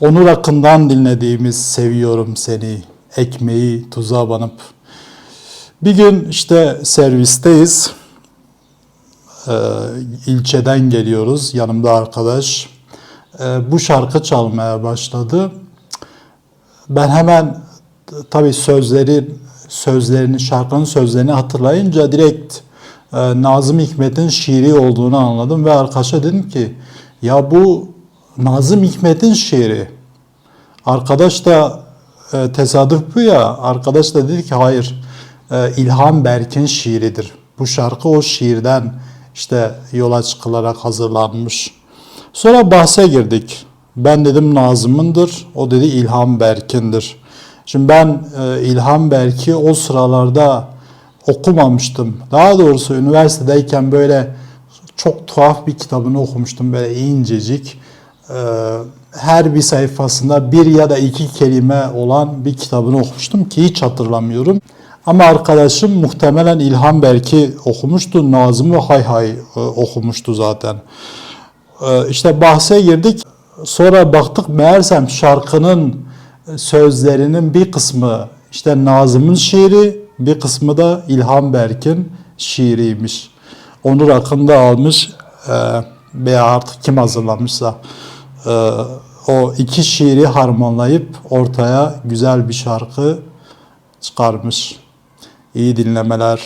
Onur Akın'dan dinlediğimiz Seviyorum Seni, ekmeği tuza banıp. Bir gün işte servisteyiz. Ee, ilçeden geliyoruz. Yanımda arkadaş. Ee, bu şarkı çalmaya başladı. Ben hemen tabii sözleri sözlerini, şarkının sözlerini hatırlayınca direkt e, Nazım Hikmet'in şiiri olduğunu anladım ve arkadaşa dedim ki ya bu Nazım Hikmet'in şiiri. Arkadaş da e, tesadüf bu ya. Arkadaş da dedi ki hayır e, İlhan Berk'in şiiridir. Bu şarkı o şiirden işte yola çıkılarak hazırlanmış. Sonra bahse girdik. Ben dedim Nazım'ındır. O dedi İlhan Berk'indir. Şimdi ben e, İlhan Berk'i o sıralarda okumamıştım. Daha doğrusu üniversitedeyken böyle çok tuhaf bir kitabını okumuştum. Böyle incecik. E, her bir sayfasında bir ya da iki kelime olan bir kitabını okumuştum ki hiç hatırlamıyorum. Ama arkadaşım muhtemelen İlhan Berk'i okumuştu. Nazım ve Hay Hay e, okumuştu zaten. E, işte bahse girdik. Sonra baktık meğersem şarkının sözlerinin bir kısmı işte Nazım'ın şiiri, bir kısmı da İlhan Berk'in şiiriymiş. Onur Akın da almış e, veya artık kim hazırlamışsa o iki şiiri harmanlayıp ortaya güzel bir şarkı çıkarmış. İyi dinlemeler.